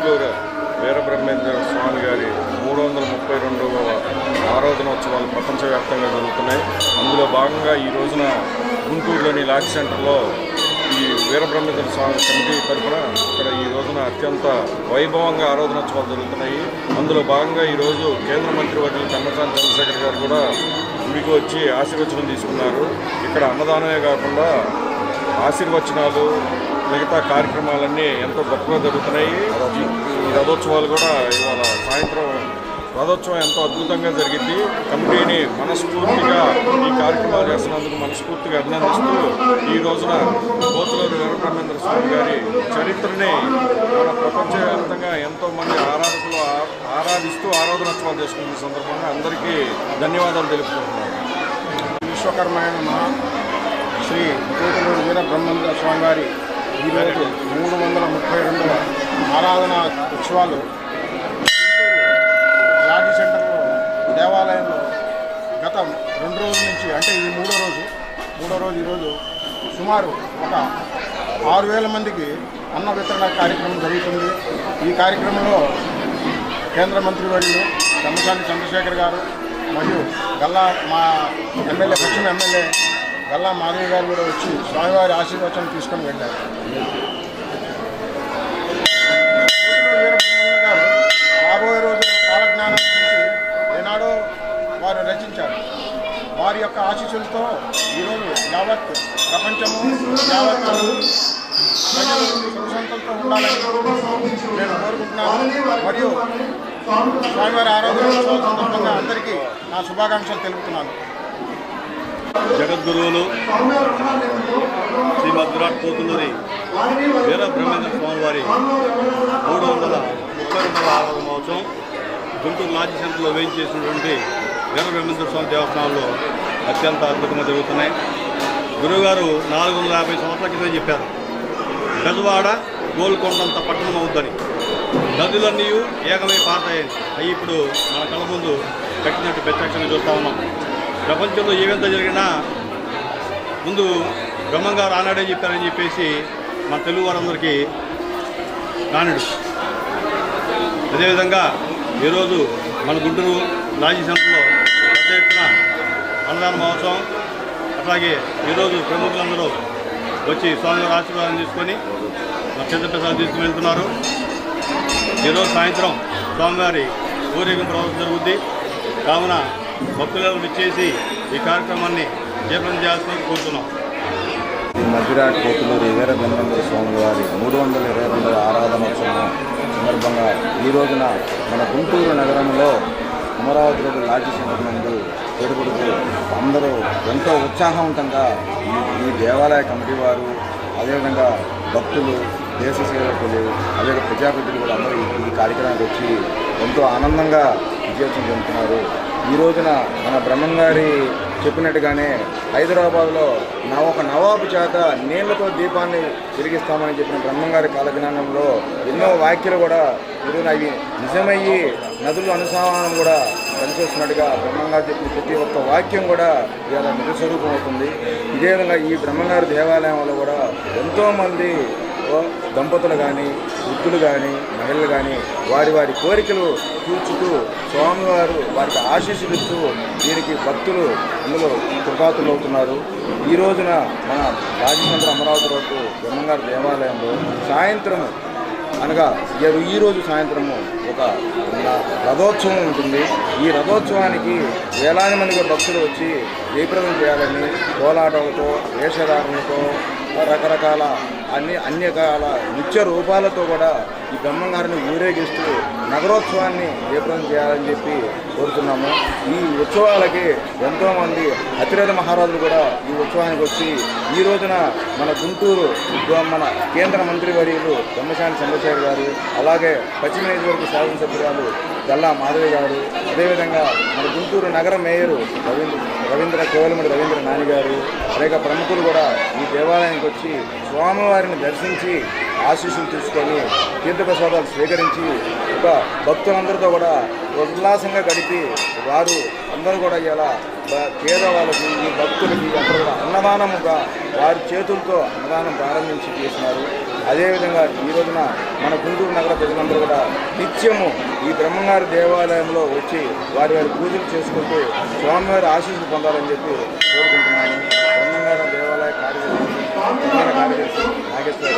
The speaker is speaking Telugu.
గుంటూరు వీరబ్రహ్మేంద్ర స్వామి గారి మూడు వందల ముప్పై రెండవ ఆరాధనోత్సవాలు ప్రపంచవ్యాప్తంగా జరుగుతున్నాయి. అందులో భాగంగా ఈ రోజున గుంటూరులోని లాక్ సెంటర్లో ఈ వీరబ్రహ్మేంద్ర స్వామి కమిటీ తరఫున ఇక్కడ ఈ రోజున అత్యంత వైభవంగా ఆరాధనోత్సవాలు జరుగుతున్నాయి. అందులో భాగంగా ఈరోజు కేంద్ర మంత్రి వర్యులు కన్నసాని చంద్రశేఖర్ గారు కూడా గుడికి వచ్చి ఆశీర్వచనం తీసుకున్నారు. ఇక్కడ అన్నదానమే కాకుండా ఆశీర్వచనాలు మిగతా కార్యక్రమాలన్నీ ఎంతో గొప్పగా జరుగుతున్నాయి. ఈ- రథోత్సవాలు కూడా ఇవాళ సాయంత్రం రథోత్సవం ఎంతో అద్భుతంగా జరిగింది. కమిటీని మనస్ఫూర్తిగా ఈ కార్యక్రమాలు చేస్తున్నందుకు మనస్ఫూర్తిగా అభినందిస్తూ ఈ రోజున కోతులూరు వీరబ్రహ్మేంద్ర స్వామి గారి చరిత్రని మన ప్రపంచవ్యాప్తంగా ఎంతో మంది ఆరాధకులు ఆరాధిస్తూ ఆరాధనోత్సవాలు చేసుకున్న సందర్భంగా అందరికీ ధన్యవాదాలు తెలుపుకుంటున్నాను. విశ్వకర్మైన మహా శ్రీ కోతులూరు వీర బ్రహ్మేంద్ర స్వామి గారి ఈరోజు మూడు వందల ముప్పై రెండవ ఆరాధన ఉత్సవాలు గుంటూరు సెంటర్లో దేవాలయంలో గత రెండు రోజుల నుంచి అంటే ఇది మూడో రోజు మూడో రోజు ఈరోజు సుమారు ఒక ఆరు వేల మందికి అన్న వితరణ కార్యక్రమం జరుగుతుంది. ఈ కార్యక్రమంలో కేంద్ర మంత్రి వర్యులు తమ్మసాని చంద్రశేఖర్ గారు మరియు గల్లా మా ఎమ్మెల్యే పశ్చిమ ఎమ్మెల్యే గల్లా మాధవి గారు కూడా వచ్చి స్వామివారి ఆశీర్వచనం తీసుకొని వెళ్ళారు. రాబోయే రోజు కాలజ్ఞానం గురించి ఏనాడో వారు రచించారు. వారి యొక్క ఆశీస్సులతో ఈరోజు యావత్ ప్రపంచము యావత్ ప్రజలు సుఖసంతంతో ఉండాలని నేను కోరుకుంటున్నాను. మరియు స్వామివారి ఆరాధన సందర్భంగా అందరికీ నా శుభాకాంక్షలు తెలుపుతున్నాను. జగద్గురువులు శ్రీమద్ విరాట్ పోతులూరి వీర బ్రహ్మేంద్ర స్వామి వారి మూడు వందల ముప్పై రెండవ ఆరాధన మహోత్సవం గుంటూరు లాడ్జి సెంటర్లో వేయించేసినటువంటి వీర బ్రహ్మేంద్ర స్వామి దేవస్థానంలో అత్యంత అద్భుతంగా జరుగుతున్నాయి. గురువుగారు నాలుగు వందల యాభై సంవత్సరాల క్రితం చెప్పారు గజవాడ గోల్కొండంత పట్టణం అవుద్దని. నదులన్నీ ఏకమై పాతాయని అవి ఇప్పుడు మన కళ్ళ ముందు కట్టినట్టు ప్రత్యక్షంగా చూస్తూ ఉన్నాం. ప్రపంచంలో ఏ జరిగినా ముందు బ్రహ్మంగారు ఆనాడే చెప్పారని చెప్పేసి మన తెలుగు వారందరికీ నానుడు అదేవిధంగా ఈరోజు మన గుంటూరు లాజీ సెంటర్లో పెద్ద ఎత్తున అన్నదాన మహోత్సవం అట్లాగే ఈరోజు ప్రముఖులందరూ వచ్చి స్వామివారి ఆశీర్వాదం తీసుకొని మా ప్రసాదం తీసుకుని వెళ్తున్నారు. ఈరోజు సాయంత్రం స్వామివారి ఊరేగింపు రోజు జరుగుద్ది. కావున భక్తులను విచ్చేసి ఈ కార్యక్రమాన్ని జయప్రదం చేయాల్సింది కోరుతున్నాం. మధ్యరాట్ కోతులూరు వీర బ్రహ్మేంద్ర స్వామి వారి మూడు వందల ఇరవై రెండవ ఆరాధనోత్సవం సందర్భంగా ఈ రోజున మన గుంటూరు నగరంలో అమరావతి రోడ్డు లాడ్జి సెంటర్ నందు పెరుగుడుకు అందరూ ఎంతో ఉత్సాహవంతంగా ఈ ఈ దేవాలయ కమిటీ వారు అదేవిధంగా భక్తులు దేశ సేవకులు అదే ప్రజాప్రతినిధులు కూడా అందరూ ఈ- ఈ కార్యక్రమానికి వచ్చి ఎంతో ఆనందంగా విజయోత్సవం చెందుతున్నారు. ఈ రోజున మన బ్రహ్మం గారి చెప్పినట్టుగానే హైదరాబాద్లో నా ఒక నవాబు చేత నీళ్ళతో దీపాన్ని తిరిగిస్తామని చెప్పిన బ్రహ్మంగారి కాలజ్ఞానంలో ఎన్నో వ్యాఖ్యలు కూడా ఈరోజు అవి నిజమయ్యి నదుల అనుసంధానం కూడా పనిచేస్తున్నట్టుగా బ్రహ్మంగారు చెప్పిన ప్రతి ఒక్క వాక్యం కూడా ఇవాళ నిజస్వరూపం అవుతుంది ఇదే విధంగా ఈ బ్రహ్మంగారి దేవాలయంలో కూడా ఎంతోమంది దంపతులు కానీ వృద్ధులు కానీ మహిళలు కానీ వారి వారి కోరికలు తీర్చుతూ స్వామివారు వారికి ఆశీస్సులు ఇస్తూ వీరికి భక్తులు అందులో కృపాతులు అవుతున్నారు. ఈ రోజున మన రాజచంద్ర అమరావతి రోడ్డు బ్రహ్మంగారు దేవాలయంలో సాయంత్రం అనగా ఈ- ఈ రోజు సాయంత్రము ఒక రథోత్సవం ఉంటుంది. ఈ రథోత్సవానికి వేలాది మంది భక్తులు వచ్చి జయప్రదం చేయాలని కోలాటలతో వేషధారణలతో రకరకాల అన్ని అన్ని రకాల నృత్య రూపాలతో కూడా ఈ బ్రహ్మంగారిని ఊరేగిస్తూ నగరోత్సవాన్ని జయప్రదం చేయాలని చెప్పి కోరుతున్నాము. ఈ ఉత్సవాలకి ఎంతోమంది అతిరథ మహారాజులు కూడా ఈ ఉత్సవానికి వచ్చి ఈ రోజున మన గుంటూరు మన కేంద్ర మంత్రి వర్యులు బ్రహ్మశాని చంద్రశేఖర్ గారు అలాగే పశ్చిమ నియోజకవర్గ శాసనసభ్యురాలు గల్లా మాధవి గారు అదేవిధంగా మన గుంటూరు నగర మేయరు రవీంద్ర రవీంద్ర కోవలమడి రవీంద్ర నాని గారు అనేక ప్రముఖులు కూడా ఈ దేవాలయానికి వచ్చి స్వామివారిని దర్శించి ఆశీస్సులు తీసుకొని తీర్థప్రసాదాలు స్వీకరించి ఒక భక్తులందరితో కూడా ఉల్లాసంగా గడిపి వారు అందరూ కూడా ఇలా పేదవాళ్ళకి ఈ భక్తులకి అందరూ కూడా అన్నదానముగా వారి చేతులతో అన్నదానం ప్రారంభించి చేసినారు అదేవిధంగా ఈ రోజున మన గుంటూరు నగర ప్రజలందరూ కూడా నిత్యము ఈ బ్రహ్మంగారి దేవాలయంలో వచ్చి వారి వారి పూజలు చేసుకుంటూ స్వామివారి ఆశీస్సులు పొందాలని చెప్పి కోరుకుంటున్నాను. బ్రహ్మంగారి దేవాలయ కార్యదర్శి నాగేశ్వర